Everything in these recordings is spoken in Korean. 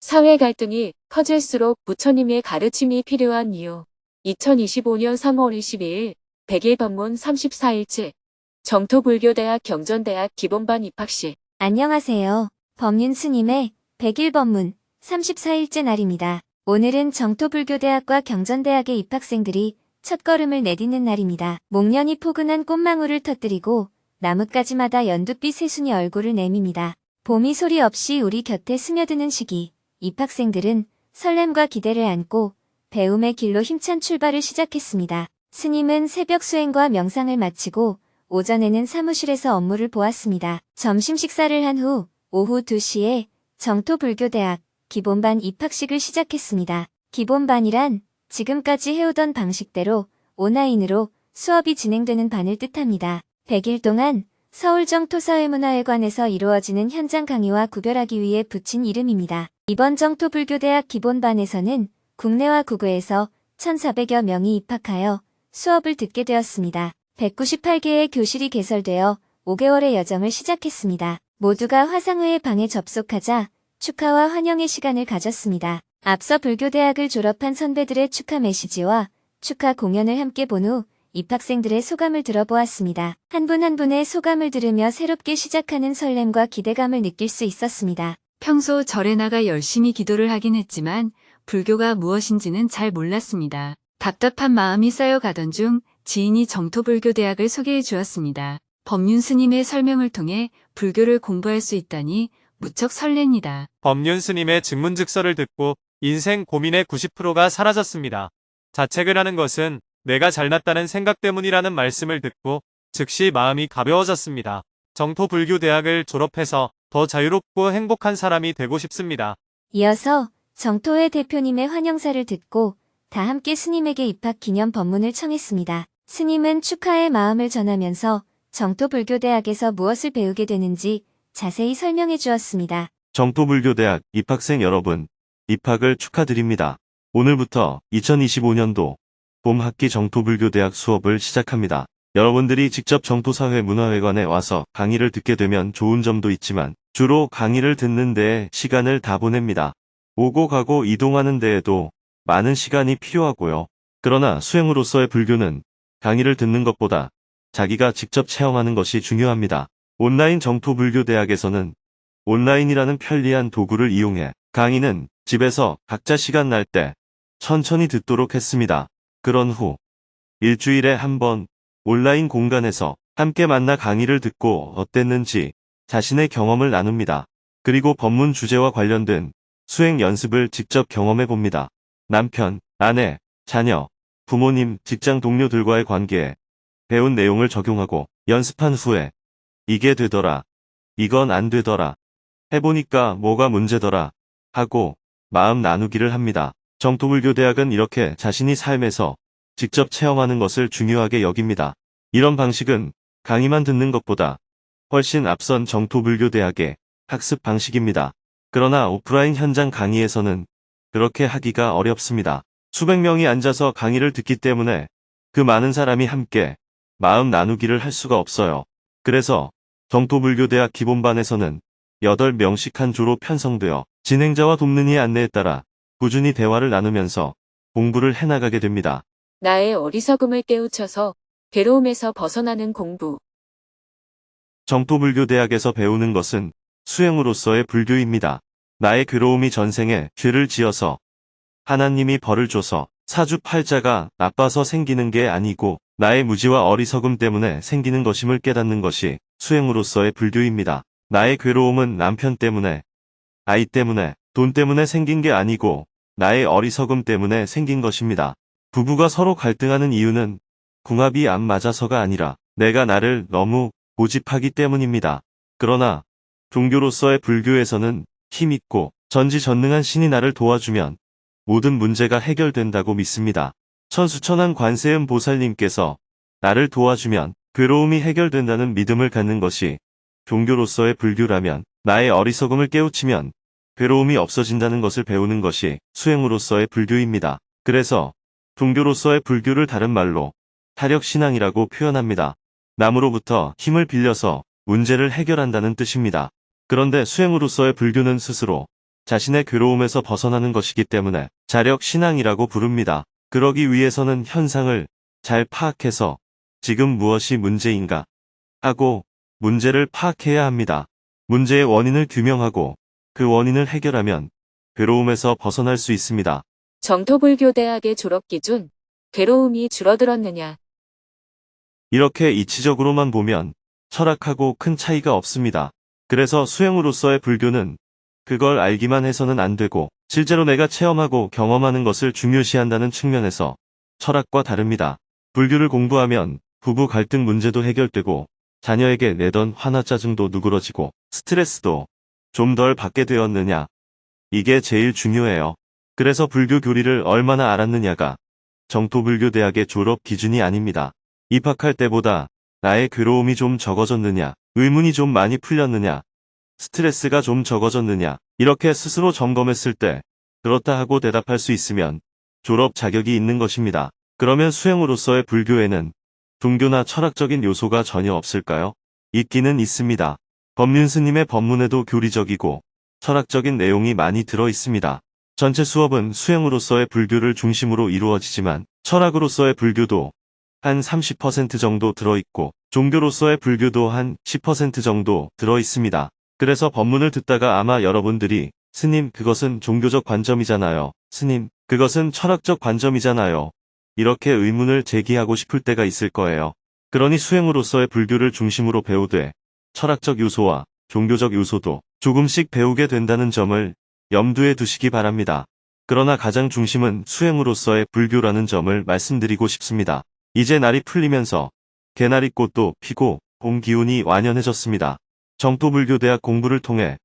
사회 갈등이 커질수록 부처님의 가르침이 필요한 이유. 2025년 3월 22일 100일 법문 34일째 정토불교대학 경전대학 기본반 입학식 안녕하세요. 법륜 스님의 100일 법문 34일째 날입니다. 오늘은 정토불교대학과 경전대학의 입학생들이 첫걸음을 내딛는 날입니다. 목련이 포근한 꽃망울을 터뜨리고 나뭇가지마다 연두빛 새순이 얼굴을 내밉니다. 봄이 소리 없이 우리 곁에 스며드는 시기, 입학생들은 설렘과 기대를 안고 배움의 길로 힘찬 출발을 시작했습니다. 스님은 새벽 수행과 명상을 마치고 오전에는 사무실에서 업무를 보았습니다. 점심 식사를 한 후 오후 2시에 정토불교대학 기본반 입학식을 시작했습니다. 기본반이란 지금까지 해오던 방식대로 온라인으로 수업이 진행되는 반을 뜻합니다. 100일 동안 서울 정토사회문화회관에서 이루어지는 현장 강의와 구별하기 위해 붙인 이름입니다. 이번 정토불교대학 기본반에서는 국내와 국외에서 1,400여 명이 입학하여 수업을 듣게 되었습니다. 198개의 교실이 개설되어 5개월의 여정을 시작했습니다. 모두가 화상회의 방에 접속하자 축하와 환영의 시간을 가졌습니다. 앞서 불교대학을 졸업한 선배들의 축하 메시지와 축하 공연을 함께 본 후 입학생들의 소감을 들어보았습니다. 한 분 한 분의 소감을 들으며 새롭게 시작하는 설렘과 기대감을 느낄 수 있었습니다. 평소 절에 나가 열심히 기도를 하긴 했지만 불교가 무엇인지는 잘 몰랐습니다. 답답한 마음이 쌓여가던 중 지인이 정토불교대학을 소개해 주었습니다. 법륜 스님의 설명을 통해 불교를 공부할 수 있다니 무척 설렙니다. 법륜 스님의 증문즉서를 듣고 인생 고민의 90%가 사라졌습니다. 자책을 하는 것은 내가 잘났다는 생각 때문이라는 말씀을 듣고 즉시 마음이 가벼워졌습니다. 정토 불교 대학을 졸업해서 더 자유롭고 행복한 사람이 되고 싶습니다. 이어서 정토회 대표님의 환영사를 듣고 다 함께 스님에게 입학 기념 법문을 청했습니다. 스님은 축하의 마음을 전하면서 정토불교대학에서 무엇을 배우게 되는지 자세히 설명해 주었습니다. 정토불교대학 입학생 여러분, 입학을 축하드립니다. 오늘부터 2025년도 봄 학기 정토불교대학 수업을 시작합니다. 여러분들이 직접 정토사회 문화회관에 와서 강의를 듣게 되면 좋은 점도 있지만 주로 강의를 듣는 데에 시간을 다 보냅니다. 오고 가고 이동하는 데에도 많은 시간이 필요하고요. 그러나 수행으로서의 불교는 강의를 듣는 것보다 자기가 직접 체험하는 것이 중요합니다. 온라인 정토불교대학에서는 온라인이라는 편리한 도구를 이용해 강의는 집에서 각자 시간 날 때 천천히 듣도록 했습니다. 그런 후 일주일에 한 번 온라인 공간에서 함께 만나 강의를 듣고 어땠는지 자신의 경험을 나눕니다. 그리고 법문 주제와 관련된 수행 연습을 직접 경험해 봅니다. 남편, 아내, 자녀, 부모님, 직장 동료들과의 관계에 배운 내용을 적용하고 연습한 후에 이게 되더라. 이건 안 되더라. 해보니까 뭐가 문제더라. 하고 마음 나누기를 합니다. 정토불교 대학은 이렇게 자신이 삶에서 직접 체험하는 것을 중요하게 여깁니다. 이런 방식은 강의만 듣는 것보다 훨씬 앞선 정토불교 대학의 학습 방식입니다. 그러나 오프라인 현장 강의에서는 그렇게 하기가 어렵습니다. 수백 명이 앉아서 강의를 듣기 때문에 그 많은 사람이 함께 마음 나누기를 할 수가 없어요. 그래서 정토불교대학 기본반에서는 8명씩 한 조로 편성되어 진행자와 돕는 이의 안내에 따라 꾸준히 대화를 나누면서 공부를 해나가게 됩니다. 나의 어리석음을 깨우쳐서 괴로움에서 벗어나는 공부 정토불교대학에서 배우는 것은 수행으로서의 불교입니다. 나의 괴로움이 전생에 죄를 지어서 하나님이 벌을 줘서 사주팔자가 나빠서 생기는 게 아니고 나의 무지와 어리석음 때문에 생기는 것임을 깨닫는 것이 수행으로서의 불교입니다. 나의 괴로움은 남편 때문에, 아이 때문에, 돈 때문에 생긴 게 아니고 나의 어리석음 때문에 생긴 것입니다. 부부가 서로 갈등하는 이유는 궁합이 안 맞아서가 아니라 내가 나를 너무 고집하기 때문입니다. 그러나 종교로서의 불교에서는 힘있고 전지전능한 신이 나를 도와주면 모든 문제가 해결된다고 믿습니다. 천수천한 관세음 보살님께서 나를 도와주면 괴로움이 해결된다는 믿음을 갖는 것이 종교로서의 불교라면 나의 어리석음을 깨우치면 괴로움이 없어진다는 것을 배우는 것이 수행으로서의 불교입니다. 그래서 종교로서의 불교를 다른 말로 타력신앙이라고 표현합니다. 남으로부터 힘을 빌려서 문제를 해결한다는 뜻입니다. 그런데 수행으로서의 불교는 스스로 자신의 괴로움에서 벗어나는 것이기 때문에 자력신앙이라고 부릅니다. 그러기 위해서는 현상을 잘 파악해서 지금 무엇이 문제인가 하고 문제를 파악해야 합니다. 문제의 원인을 규명하고 그 원인을 해결하면 괴로움에서 벗어날 수 있습니다. 정토불교대학의 졸업 기준, 괴로움이 줄어들었느냐. 이렇게 이치적으로만 보면 철학하고 큰 차이가 없습니다. 그래서 수행으로서의 불교는 그걸 알기만 해서는 안 되고 실제로 내가 체험하고 경험하는 것을 중요시한다는 측면에서 철학과 다릅니다. 불교를 공부하면 부부 갈등 문제도 해결되고 자녀에게 내던 화나 짜증도 누그러지고 스트레스도 좀 덜 받게 되었느냐. 이게 제일 중요해요. 그래서 불교 교리를 얼마나 알았느냐가 정토불교대학의 졸업 기준이 아닙니다. 입학할 때보다 나의 괴로움이 좀 적어졌느냐, 의문이 좀 많이 풀렸느냐, 스트레스가 좀 적어졌느냐, 이렇게 스스로 점검했을 때 그렇다 하고 대답할 수 있으면 졸업 자격이 있는 것입니다. 그러면 수행으로서의 불교에는 종교나 철학적인 요소가 전혀 없을까요? 있기는 있습니다. 법륜 스님의 법문에도 교리적이고 철학적인 내용이 많이 들어 있습니다. 전체 수업은 수행으로서의 불교를 중심으로 이루어지지만 철학으로서의 불교도 한 30% 정도 들어있고 종교로서의 불교도 한 10% 정도 들어 있습니다. 그래서 법문을 듣다가 아마 여러분들이 스님 그것은 종교적 관점이잖아요. 스님 그것은 철학적 관점이잖아요. 이렇게 의문을 제기하고 싶을 때가 있을 거예요. 그러니 수행으로서의 불교를 중심으로 배우되 철학적 요소와 종교적 요소도 조금씩 배우게 된다는 점을 염두에 두시기 바랍니다. 그러나 가장 중심은 수행으로서의 불교라는 점을 말씀드리고 싶습니다. 이제 날이 풀리면서 개나리꽃도 피고 봄 기운이 완연해졌습니다. 정토불교대학 공부를 통해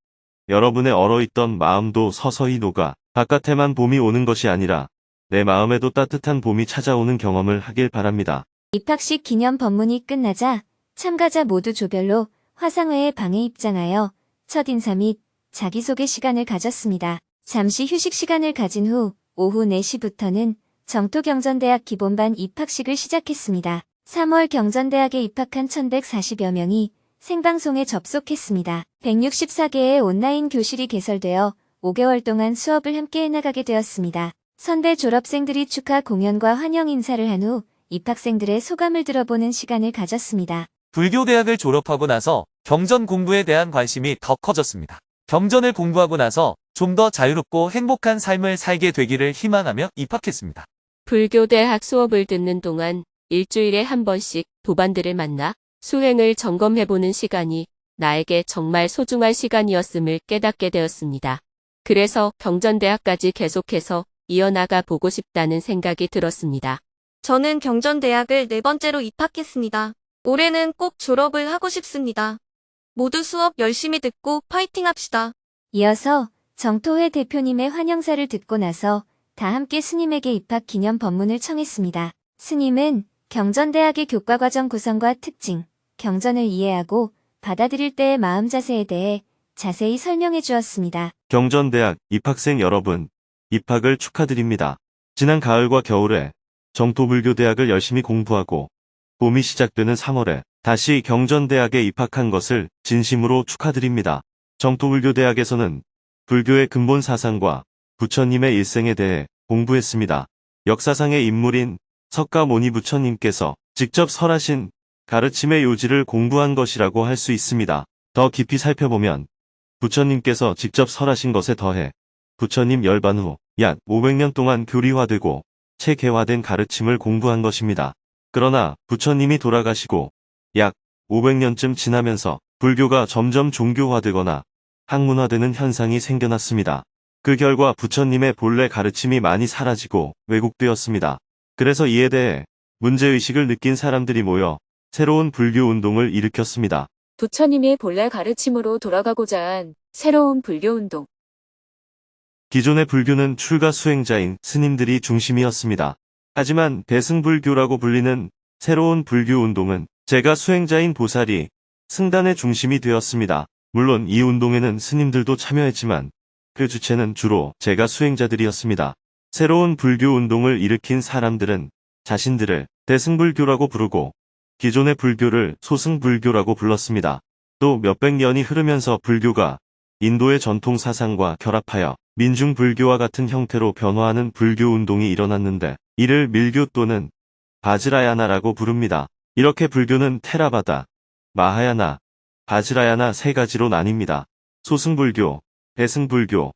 여러분의 얼어있던 마음도 서서히 녹아 바깥에만 봄이 오는 것이 아니라 내 마음에도 따뜻한 봄이 찾아오는 경험을 하길 바랍니다. 입학식 기념 법문이 끝나자 참가자 모두 조별로 화상회의 방에 입장하여 첫인사 및 자기소개 시간을 가졌습니다. 잠시 휴식 시간을 가진 후 오후 4시부터는 정토경전대학 기본반 입학식을 시작했습니다. 3월 경전대학에 입학한 1140여 명이 생방송에 접속했습니다. 164개의 온라인 교실이 개설되어 5개월 동안 수업을 함께 해나가게 되었습니다. 선배 졸업생들이 축하 공연과 환영 인사를 한 후 입학생들의 소감을 들어보는 시간을 가졌습니다. 불교대학을 졸업하고 나서 경전 공부에 대한 관심이 더 커졌습니다. 경전을 공부하고 나서 좀 더 자유롭고 행복한 삶을 살게 되기를 희망하며 입학했습니다. 불교대학 수업을 듣는 동안 일주일에 한 번씩 도반들을 만나 수행을 점검해보는 시간이 나에게 정말 소중한 시간이었음을 깨닫게 되었습니다. 그래서 경전대학까지 계속해서 이어나가 보고 싶다는 생각이 들었습니다. 저는 경전대학을 네 번째로 입학했습니다. 올해는 꼭 졸업을 하고 싶습니다. 모두 수업 열심히 듣고 파이팅 합시다. 이어서 정토회 대표님의 환영사를 듣고 나서 다 함께 스님에게 입학 기념 법문을 청했습니다. 스님은 경전대학의 교과과정 구성과 특징, 경전을 이해하고 받아들일 때의 마음 자세에 대해 자세히 설명해 주었습니다. 경전대학 입학생 여러분, 입학을 축하드립니다. 지난 가을과 겨울에 정토불교대학을 열심히 공부하고 봄이 시작되는 3월에 다시 경전대학에 입학한 것을 진심으로 축하드립니다. 정토불교대학에서는 불교의 근본 사상과 부처님의 일생에 대해 공부했습니다. 역사상의 인물인 석가모니 부처님께서 직접 설하신 가르침의 요지를 공부한 것이라고 할 수 있습니다. 더 깊이 살펴보면 부처님께서 직접 설하신 것에 더해 부처님 열반 후 약 500년 동안 교리화되고 체계화된 가르침을 공부한 것입니다. 그러나 부처님이 돌아가시고 약 500년쯤 지나면서 불교가 점점 종교화되거나 학문화되는 현상이 생겨났습니다. 그 결과 부처님의 본래 가르침이 많이 사라지고 왜곡되었습니다. 그래서 이에 대해 문제의식을 느낀 사람들이 모여 새로운 불교 운동을 일으켰습니다. 부처님의 본래 가르침으로 돌아가고자 한 새로운 불교 운동. 기존의 불교는 출가 수행자인 스님들이 중심이었습니다. 하지만 대승불교라고 불리는 새로운 불교 운동은 제가 수행자인 보살이 승단의 중심이 되었습니다. 물론 이 운동에는 스님들도 참여했지만 그 주체는 주로 제가 수행자들이었습니다. 새로운 불교 운동을 일으킨 사람들은 자신들을 대승불교라고 부르고 기존의 불교를 소승불교라고 불렀습니다. 또 몇백 년이 흐르면서 불교가 인도의 전통 사상과 결합하여 민중 불교와 같은 형태로 변화하는 불교 운동이 일어났는데 이를 밀교 또는 바지라야나라고 부릅니다. 이렇게 불교는 테라바다, 마하야나, 바지라야나 세 가지로 나뉩니다. 소승불교, 대승불교,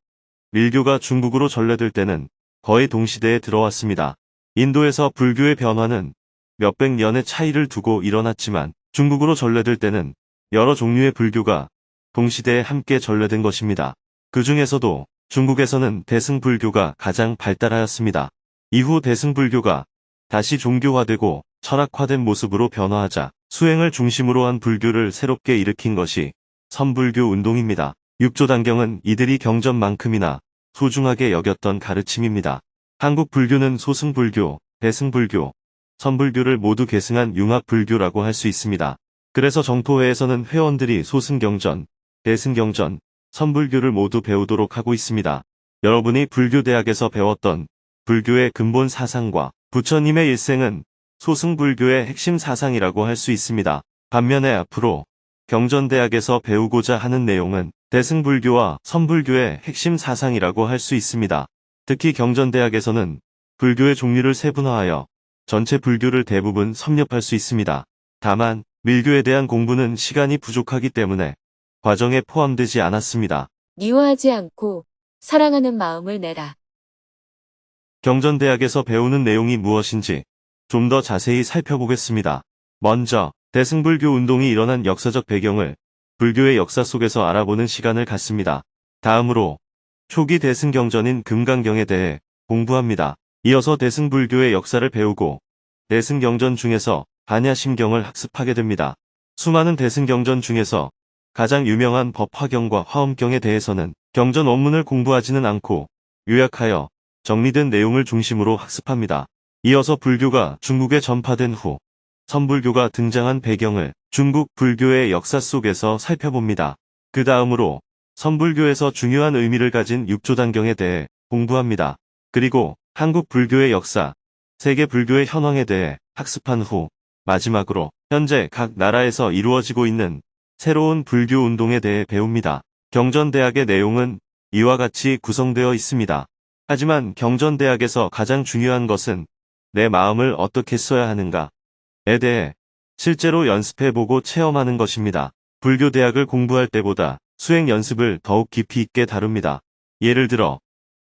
밀교가 중국으로 전래될 때는 거의 동시대에 들어왔습니다. 인도에서 불교의 변화는 몇백 년의 차이를 두고 일어났지만 중국으로 전래될 때는 여러 종류의 불교가 동시대에 함께 전래된 것입니다. 그 중에서도 중국에서는 대승불교가 가장 발달하였습니다. 이후 대승불교가 다시 종교화되고 철학화된 모습으로 변화하자 수행을 중심으로 한 불교를 새롭게 일으킨 것이 선불교 운동입니다. 육조단경은 이들이 경전만큼이나 소중하게 여겼던 가르침입니다. 한국 불교는 소승불교, 대승불교, 선불교를 모두 계승한 융합불교라고 할 수 있습니다. 그래서 정토회에서는 회원들이 소승경전, 대승경전, 선불교를 모두 배우도록 하고 있습니다. 여러분이 불교대학에서 배웠던 불교의 근본 사상과 부처님의 일생은 소승불교의 핵심 사상이라고 할 수 있습니다. 반면에 앞으로 경전대학에서 배우고자 하는 내용은 대승불교와 선불교의 핵심 사상이라고 할 수 있습니다. 특히 경전대학에서는 불교의 종류를 세분화하여 전체 불교를 대부분 섭렵할 수 있습니다. 다만 밀교에 대한 공부는 시간이 부족하기 때문에 과정에 포함되지 않았습니다. 미워하지 않고 사랑하는 마음을 내라. 경전대학에서 배우는 내용이 무엇인지 좀 더 자세히 살펴보겠습니다. 먼저 대승불교 운동이 일어난 역사적 배경을 불교의 역사 속에서 알아보는 시간을 갖습니다. 다음으로 초기 대승경전인 금강경에 대해 공부합니다. 이어서 대승불교의 역사를 배우고 대승경전 중에서 반야심경을 학습하게 됩니다. 수많은 대승경전 중에서 가장 유명한 법화경과 화엄경에 대해서는 경전 원문을 공부하지는 않고 요약하여 정리된 내용을 중심으로 학습합니다. 이어서 불교가 중국에 전파된 후 선불교가 등장한 배경을 중국 불교의 역사 속에서 살펴봅니다. 그 다음으로 선불교에서 중요한 의미를 가진 육조단경에 대해 공부합니다. 그리고 한국 불교의 역사, 세계 불교의 현황에 대해 학습한 후 마지막으로 현재 각 나라에서 이루어지고 있는 새로운 불교 운동에 대해 배웁니다. 경전대학의 내용은 이와 같이 구성되어 있습니다. 하지만 경전대학에서 가장 중요한 것은 내 마음을 어떻게 써야 하는가에 대해 실제로 연습해보고 체험하는 것입니다. 불교대학을 공부할 때보다 수행 연습을 더욱 깊이 있게 다룹니다. 예를 들어,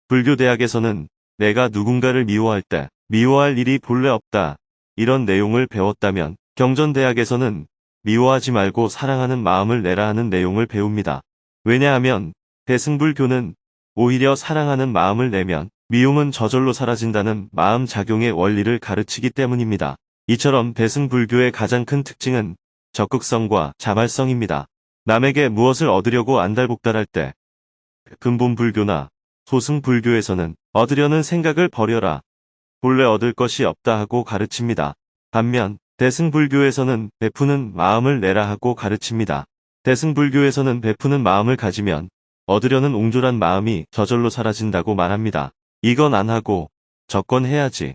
불교대학에서는 내가 누군가를 미워할 때 미워할 일이 본래 없다. 이런 내용을 배웠다면 경전대학에서는 미워하지 말고 사랑하는 마음을 내라 하는 내용을 배웁니다. 왜냐하면 대승불교는 오히려 사랑하는 마음을 내면 미움은 저절로 사라진다는 마음 작용의 원리를 가르치기 때문입니다. 이처럼 대승불교의 가장 큰 특징은 적극성과 자발성입니다. 남에게 무엇을 얻으려고 안달복달할 때 근본 불교나 소승 불교에서는 얻으려는 생각을 버려라. 본래 얻을 것이 없다 하고 가르칩니다. 반면 대승불교에서는 베푸는 마음을 내라 하고 가르칩니다. 대승불교에서는 베푸는 마음을 가지면 얻으려는 옹졸한 마음이 저절로 사라진다고 말합니다. 이건 안 하고 저건 해야지.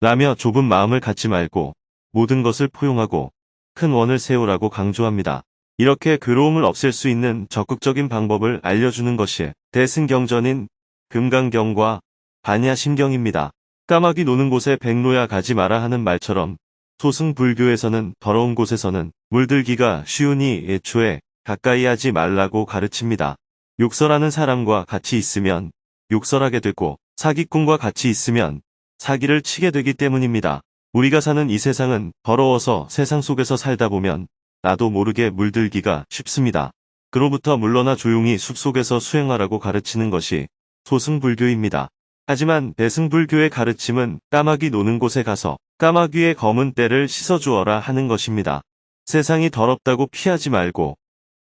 라며 좁은 마음을 갖지 말고 모든 것을 포용하고 큰 원을 세우라고 강조합니다. 이렇게 괴로움을 없앨 수 있는 적극적인 방법을 알려주는 것이 대승경전인 금강경과 반야심경입니다. 까마귀 노는 곳에 백로야 가지 마라 하는 말처럼 소승불교에서는 더러운 곳에서는 물들기가 쉬우니 애초에 가까이 하지 말라고 가르칩니다. 욕설하는 사람과 같이 있으면 욕설하게 되고 사기꾼과 같이 있으면 사기를 치게 되기 때문입니다. 우리가 사는 이 세상은 더러워서 세상 속에서 살다 보면 나도 모르게 물들기가 쉽습니다. 그로부터 물러나 조용히 숲속에서 수행하라고 가르치는 것이 소승불교입니다. 하지만 대승불교의 가르침은 까마귀 노는 곳에 가서 까마귀의 검은 때를 씻어주어라 하는 것입니다. 세상이 더럽다고 피하지 말고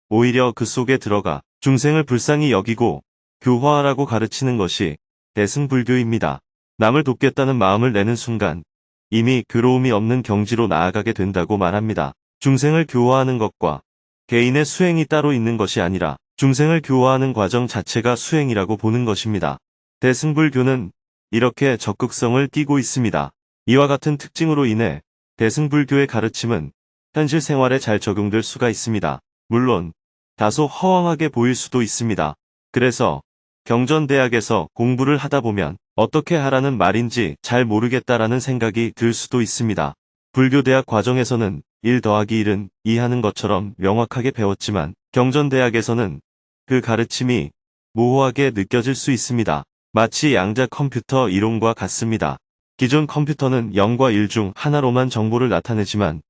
오히려 그 속에 들어가 중생을 불쌍히 여기고 교화하라고 가르치는 것이 대승불교입니다. 남을 돕겠다는 마음을 내는 순간 이미 괴로움이 없는 경지로 나아가게 된다고 말합니다. 중생을 교화하는 것과 개인의 수행이 따로 있는 것이 아니라 중생을 교화하는 과정 자체가 수행이라고 보는 것입니다. 대승불교는 이렇게 적극성을 띠고 있습니다. 이와 같은 특징으로 인해 대승불교의 가르침은 현실 생활에 잘 적용될 수가 있습니다. 물론 다소 허황하게 보일 수도 있습니다. 그래서 경전대학에서 공부를 하다 보면 어떻게 하라는 말인지 잘 모르겠다라는 생각이 들 수도 있습니다. 불교대학 과정에서는 1 더하기 1은 2 하는 것처럼 명확하게 배웠지만 경전대학에서는 그 가르침이 모호하게 느껴질 수 있습니다. 마치 양자 컴퓨터 이론과 같습니다. 기존 컴퓨터는 0과 1 중 하나로만 정보를 나타내지만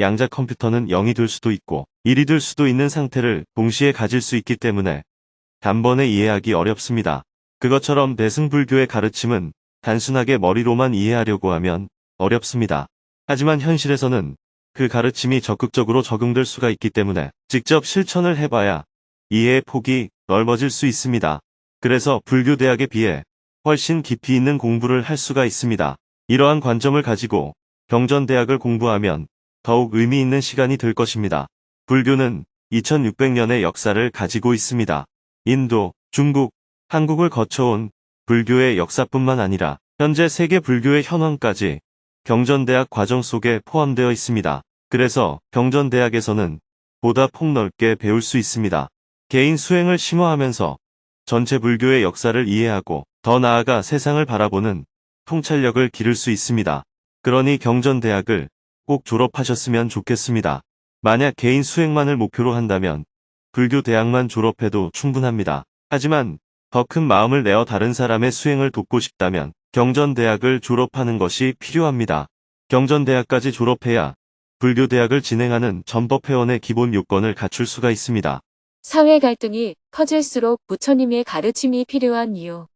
양자 컴퓨터는 0이 될 수도 있고 1이 될 수도 있는 상태를 동시에 가질 수 있기 때문에 단번에 이해하기 어렵습니다. 그것처럼 대승불교의 가르침은 단순하게 머리로만 이해하려고 하면 어렵습니다. 하지만 현실에서는 그 가르침이 적극적으로 적용될 수가 있기 때문에 직접 실천을 해봐야 이해의 폭이 넓어질 수 있습니다. 그래서 불교 대학에 비해 훨씬 깊이 있는 공부를 할 수가 있습니다. 이러한 관점을 가지고 경전대학을 공부하면 더욱 의미 있는 시간이 될 것입니다. 불교는 2600년의 역사를 가지고 있습니다. 인도, 중국, 한국을 거쳐온 불교의 역사뿐만 아니라 현재 세계 불교의 현황까지 경전대학 과정 속에 포함되어 있습니다. 그래서 경전대학에서는 보다 폭넓게 배울 수 있습니다. 개인 수행을 심화하면서 전체 불교의 역사를 이해하고 더 나아가 세상을 바라보는 통찰력을 기를 수 있습니다. 그러니 경전대학을 꼭 졸업하셨으면 좋겠습니다. 만약 개인 수행만을 목표로 한다면 불교 대학만 졸업해도 충분합니다. 하지만 더 큰 마음을 내어 다른 사람의 수행을 돕고 싶다면 경전대학을 졸업하는 것이 필요합니다. 경전대학까지 졸업해야 불교대학을 진행하는 전법회원의 기본 요건을 갖출 수가 있습니다. 사회 갈등이 커질수록 부처님의 가르침이 필요한 이유.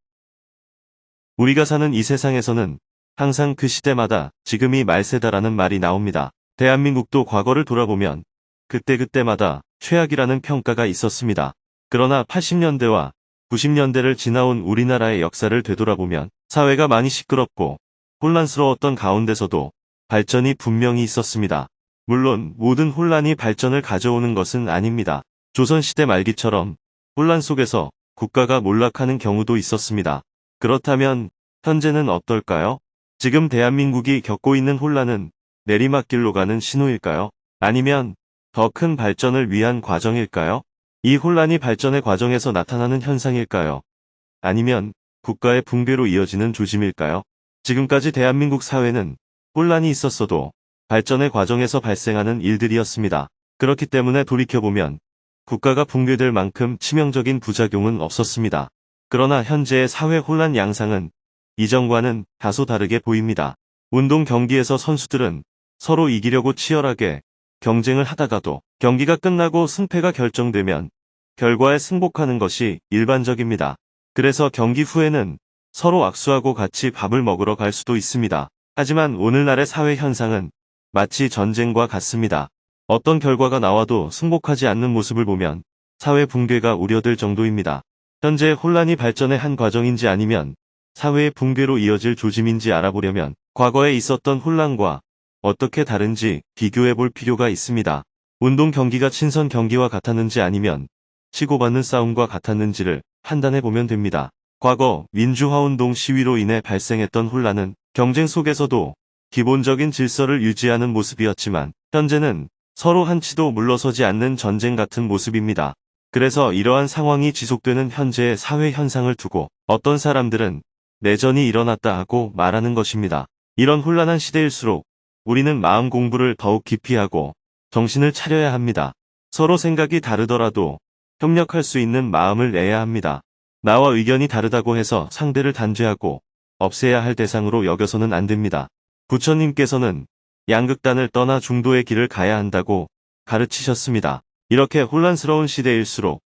우리가 사는 이 세상에서는 항상 그 시대마다 지금이 말세다라는 말이 나옵니다. 대한민국도 과거를 돌아보면 그때그때마다 최악이라는 평가가 있었습니다. 그러나 80년대와 90년대를 지나온 우리나라의 역사를 되돌아보면 사회가 많이 시끄럽고 혼란스러웠던 가운데서도 발전이 분명히 있었습니다. 물론 모든 혼란이 발전을 가져오는 것은 아닙니다. 조선시대 말기처럼 혼란 속에서 국가가 몰락하는 경우도 있었습니다. 그렇다면 현재는 어떨까요? 지금 대한민국이 겪고 있는 혼란은 내리막길로 가는 신호일까요? 아니면 더 큰 발전을 위한 과정일까요? 이 혼란이 발전의 과정에서 나타나는 현상일까요? 아니면 국가의 붕괴로 이어지는 조짐일까요? 지금까지 대한민국 사회는 혼란이 있었어도 발전의 과정에서 발생하는 일들이었습니다. 그렇기 때문에 돌이켜보면 국가가 붕괴될 만큼 치명적인 부작용은 없었습니다. 그러나 현재의 사회 혼란 양상은 이전과는 다소 다르게 보입니다. 운동 경기에서 선수들은 서로 이기려고 치열하게 경쟁을 하다가도 경기가 끝나고 승패가 결정되면 결과에 승복하는 것이 일반적입니다. 그래서 경기 후에는 서로 악수하고 같이 밥을 먹으러 갈 수도 있습니다. 하지만 오늘날의 사회 현상은 마치 전쟁과 같습니다. 어떤 결과가 나와도 승복하지 않는 모습을 보면 사회 붕괴가 우려될 정도입니다. 현재 혼란이 발전의 한 과정인지 아니면 사회의 붕괴로 이어질 조짐인지 알아보려면 과거에 있었던 혼란과 어떻게 다른지 비교해 볼 필요가 있습니다. 운동 경기가 친선 경기와 같았는지 아니면 치고받는 싸움과 같았는지를 판단해 보면 됩니다. 과거 민주화 운동 시위로 인해 발생했던 혼란은 경쟁 속에서도 기본적인 질서를 유지하는 모습이었지만 현재는 서로 한치도 물러서지 않는 전쟁 같은 모습입니다. 그래서 이러한 상황이 지속되는 현재의 사회 현상을 두고 어떤 사람들은 내전이 일어났다 하고 말하는 것입니다. 이런 혼란한 시대일수록 우리는 마음 공부를 더욱 깊이 하고 정신을 차려야 합니다. 서로 생각이 다르더라도 협력할 수 있는 마음을 내야 합니다. 나와 의견이 다르다고 해서 상대를 단죄하고 없애야 할 대상으로 여겨서는 안 됩니다. 부처님께서는 양극단을 떠나 중도의 길을 가야 한다고 가르치셨습니다. 이렇게 혼란스러운 시대일수록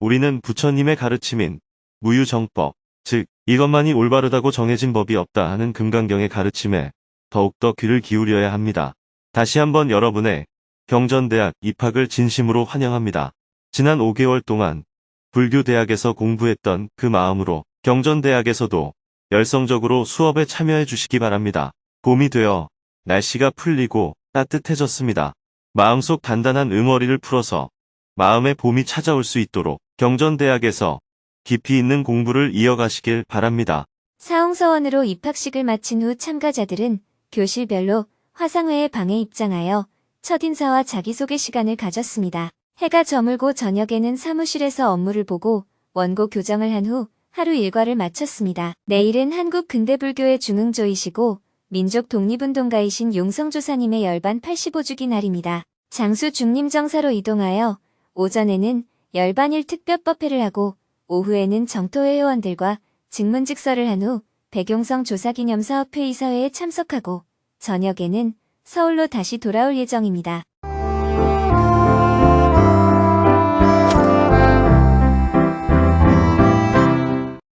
우리는 부처님의 가르침인 무유정법, 즉 이것만이 올바르다고 정해진 법이 없다 하는 금강경의 가르침에 더욱더 귀를 기울여야 합니다. 다시 한번 여러분의 경전대학 입학을 진심으로 환영합니다. 지난 5개월 동안 불교대학에서 공부했던 그 마음으로 경전대학에서도 열성적으로 수업에 참여해 주시기 바랍니다. 봄이 되어 날씨가 풀리고 따뜻해졌습니다. 마음속 단단한 응어리를 풀어서 마음의 봄이 찾아올 수 있도록 경전대학에서 깊이 있는 공부를 이어가시길 바랍니다. 사홍서원으로 입학식을 마친 후 참가자들은 교실별로 화상회의 방에 입장하여 첫 인사와 자기소개 시간을 가졌습니다. 해가 저물고 저녁에는 사무실에서 업무를 보고 원고 교정을 한 후 하루 일과를 마쳤습니다. 내일은 한국 근대불교의 중흥조이시고 민족 독립운동가이신 용성조사님의 열반 85주기 날입니다. 장수 중림정사로 이동하여 오전에는 열반일 특별법회를 하고 오후에는 정토회 회원들과 직문직설을 한후 백용성 조사기념사업회 이사회에 참석하고 저녁에는 서울로 다시 돌아올 예정입니다.